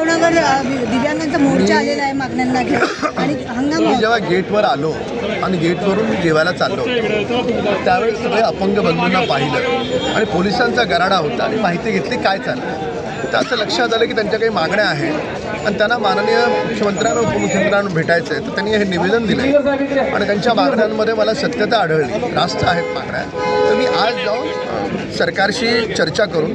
भवनावर दिव्यांगांचा मोर्चा आलेला आहे मागण्यांना घेऊन. आणि हंगाम मी जेव्हा गेटवर आलो आणि गेटवरून मी जेवायला चाललो त्यावेळेस सगळे अपंग बंधूंना पाहिलं आणि पोलिसांचा गराडा होता आणि माहिती घेतली काय चाललं तर असं लक्षात आलं की त्यांच्या काही मागण्या आहेत. आणि त्यांना माननीय मुख्यमंत्र्यांना उपमुख्यमंत्र्यांना भेटायचं आहे तर त्यांनी हे निवेदन दिलं आणि त्यांच्या मागण्यांमध्ये मला सत्यता आढळली. रास्त आहेत मागण्या. तर मी आज जाऊन सरकारशी चर्चा करून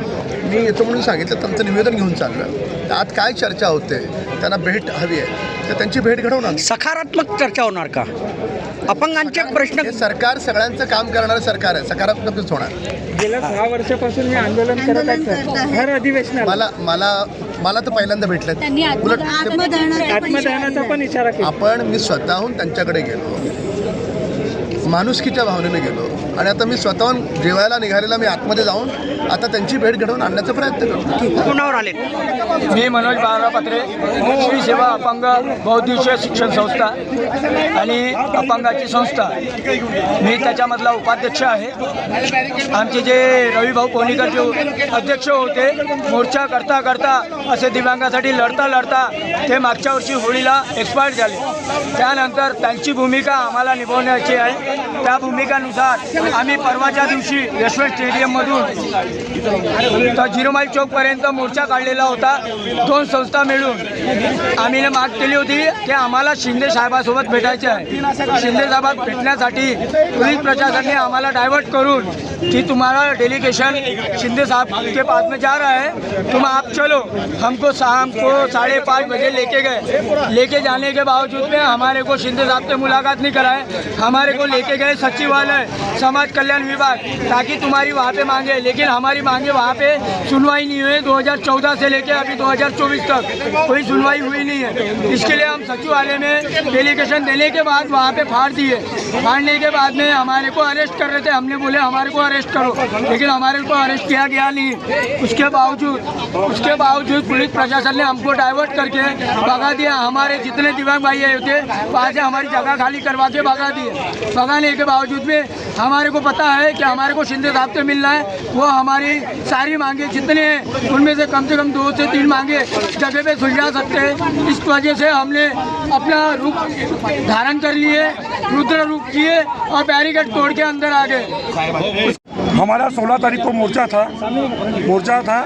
मी येतो म्हणून सांगितलं त्यांचं निवेदन घेऊन चाललं तर आज काय चर्चा होते? त्यांना भेट हवी आहे. तर त्यांची भेट घडवणार सकारात्मक चर्चा होणार का? अपंगांचे प्रश्न हे सरकार सगळ्यांचं काम करणारं सरकार आहे. सकारात्मकच होणार. गेल्या सहा वर्षापासून मी आंदोलन करत आंदोलन करत आहे आहे. हर अधिवेशनाला मला मला मला तर पहिल्यांदा भेटलं उलट ते- आत्मदहनाचा पण इशारा आत्मदहनाचा दिलाय. पण इशारा केला. आपण मी स्वतःहून त्यांच्याकडे गेलो. माणुसकीच्या भावनेने गेलो? आणि आता मी स्वतःहून जेवायला निघालेला मी आतमध्ये जाऊन आता त्यांची भेट घडवून आणण्याचा प्रयत्न करतो कोणावर आले? मी मनोज बाळाराव पात्रे श्री सेवा अपंग बहुद्देशीय शिक्षण संस्था आणि अपंगाची संस्था. मी त्याच्यामधला उपाध्यक्ष आहे. आमचे जे रविभाऊ कोणीकर जे अध्यक्ष होते मोर्चा करता करता असे दिव्यांगासाठी लढता लढता ते मागच्या वर्षी होळीला एक्सपायर झाले. त्यानंतर त्यांची भूमिका आम्हाला निभवण्याची आहे. त्या भूमिकेनुसार आम्ही परवाच्या दिवशी यशवंत स्टेडियममधून तर चौकपर्यंत मोर्चा काढलेला होता. दोन संस्था मिळून आम्ही माग केली होती. की आम्हाला शिंदे साहेबासोबत भेटायचे आहे. शिंदे साहेबात भेटण्यासाठी पोलीस प्रशासनाने आम्हाला डायव्हर्ट करून की तुम्हारा डेलिगेशन शिंदे साहब के पास में जा रहा है. तुम आप चलो. हमको शाम को साढ़े पाँच बजे लेके गए. लेके जाने के बावजूद में हमारे को शिंदे साहब से मुलाकात नहीं कराए. हमारे को लेके गए, सचिवालय, समाज कल्याण विभाग, ताकि तुम्हारी वहाँ पे मांगे। लेकिन हमारी मांगे वहाँ पे सुनवाई नहीं हुई। 2014 से लेके अभी 2024 तक कोई सुनवाई हुई नहीं है। इसके लिए हम सचिवालय में डेलीगेशन देने के बाद वहाँ पे फाड़ दिए। फाड़ने के बाद में हमारे को अरेस्ट कर रहे थे। हमने बोले, हमारे को अरेस्ट करो। लेकिन हमारे को अरेस्ट किया गया नहीं। उसके बावजूद उसके बावजूद पुलिस प्रशासन ने हमको डाइवर्ट करके भगा दिया। हमारे जितने दिव्यांग भाई आए थे, वहाँ से हमारी जगह खाली करवा के भगा दिए। भगाने के बावजूद में हमारे को पता है कि हमारे को शिंदे साहब से मिलना है। वो हमारी सारी मांगे जितने हैं, उनमें से कम से कम दो से तीन मांगे जगह पे सुलझा सकते हैं। इस वजह से हमने अपना रूप धारण कर लिए। रुद्र रूप किए और बैरिकेड तोड़ के अंदर आ गए। हमारा 16 तारीख को मोर्चा था। मोर्चा था।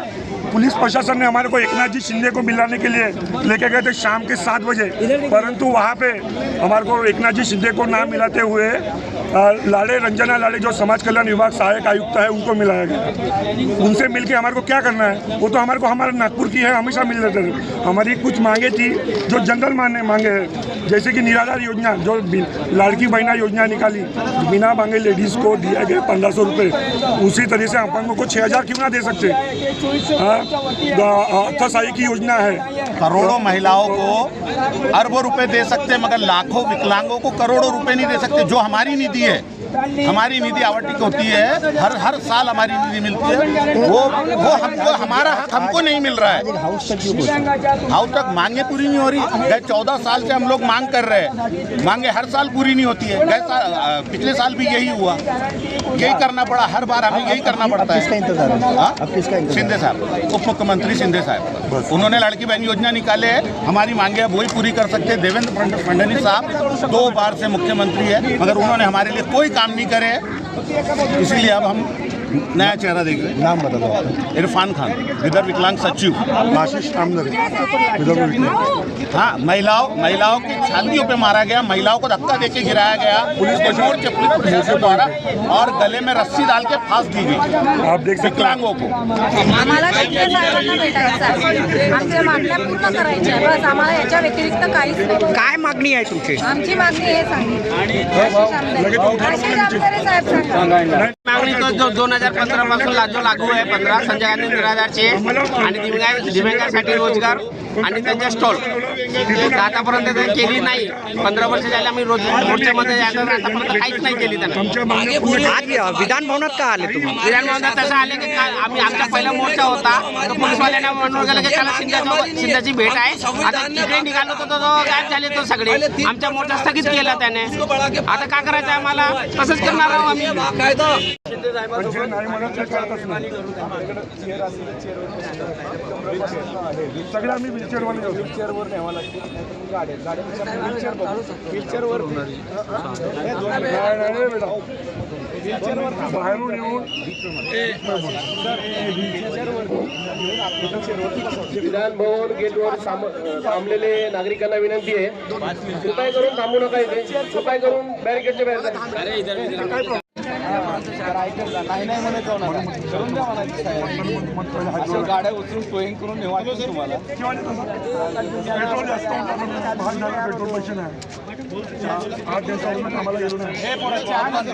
पुलिस प्रशासन ने हमारे को एकनाथ जी शिंदे को मिलाने के लिए लेके गए थे शाम के सात बजे। परंतु वहाँ पे हमारे को एकनाथ जी शिंदे को ना मिलाते हुए लाड़े रंजना लाड़े जो समाज कल्याण विभाग सहायक आयुक्त है, उनको मिलाया गया। उनसे मिलके हमारे को क्या करना है? वो तो हमारे को हमारे नागपुर की है, हमेशा मिल रहे थे। हमारी कुछ मांगे थी, जो जनरल मांगे मांगे है, जैसे कि निराधार योजना, जो लाड़की बहना योजना निकाली, बिना मांगे लेडीज़ को दिया गया पंद्रह सौ रुपये उसी तरह से अपंगों को छः हज़ार क्यों ना दे सकते। हाँ की योजना है। करोड़ों महिलाओं को अरबों रुपए दे सकते हैं मगर लाखों विकलांगों को करोड़ों रुपए नहीं दे सकते जो हमारी नीति है। हमारी निधि आवंटित होती है हर हर साल हमारी निधि मिलती है। वो वो हमको हमारा हक हमको नहीं मिल रहा है। हाउस तक मांगे पूरी नहीं हो रही। गए चौदह साल से हम लोग मांग कर रहे हैं। मांगे हर साल पूरी नहीं होती है। गए साल पिछले साल भी यही हुआ। यही करना पड़ा। हर बार हमें यही करना पड़ता है। हाँ? शिंदे साहब। उप मुख्यमंत्री शिंदे साहब। उन्होंने लड़की बहन योजना निकाले है। हमारी मांगे अब वही पूरी कर सकते हैं। देवेंद्र फडण- फडणवीस साहब दो बार से मुख्यमंत्री है मगर उन्होंने हमारे लिए कोई काम नहीं करे। इसीलिए अब हम नया चेहरा देख रहे हैं। नाम बता दो इरफान खान विदर्भ विकलांग सचिव। आशीष आमदर हाँ महिलाओं महिलाओं की छातियों पे मारा गया महिलाओं को धक्का देके गिराया गया। पुलिस मोर्चे पुलिस प्रशासन द्वारा और गले में रस्सी डाल के फांस दी गई। आप देख सकते हैं। विकलांगों को। आम्हाला शिंदे साहेबांना भेटायचं आहे. आमच्या मागण्या पूर्ण करायच्या आहे बस आम्हाला याच्या व्यतिरिक्त काहीच नाही. काय मागणी आहे तुमची? आमची मागणी हे सांगितली आशिष आमदारे आशिष आमदारे साहेब सांगा. मागणी दोन हजार पंधरा पासून जो लागू आहे. पंधरा संजय गांधी निराधारचे आणि दिव्यांग दिव्यांगासाठी रोजगार आणि त्यांच्या स्टॉल. आतापर्यंत केली नाही. पंधरा वर्ष झाले आम्ही रोज मोर्चामध्ये आतापर्यंत काहीच नाही केली त्यांनी. विधान भवनात का आले तुम्ही? विधानभवनात तसं आले की आम्ही आमचा पहिला मोर्चा होता. तर पोलीसवाल्यांना म्हणून गेलं की त्याला शिंद्यासोबत शिंद्याची भेट आहे. आता तिकडे निघालो होतो तो गायब झाले तो सगळे. आमचा मोर्चा स्थगित केला त्याने. आता का करायचं आम्हाला? तसंच करणार आहोत आम्ही. शिंदे सगळे आम्ही व्हीलचेअरवाले होतो व्हीलचेअरवर न्यावं लागते गाड्या गाड्या व्हीलचेअरवर बाहेरून येऊन विधान भवन गेटवर थांब- थांबलेले नागरिकांना विनंती आहे. कृपया करून थांबू नका इथे. कृपया करून बॅरिकेडच्या बाहेर जा. नाही नाही म्हणत जाऊ नका करून द्या म्हणायचं साहेब गाड्या उचलून टोईंग करून नेवायचं तुम्हाला पेट्रोल जास्त महाग झालं पेट्रोल पैसे नाही आठ दिवसावरून आम्हाला गेलो नाही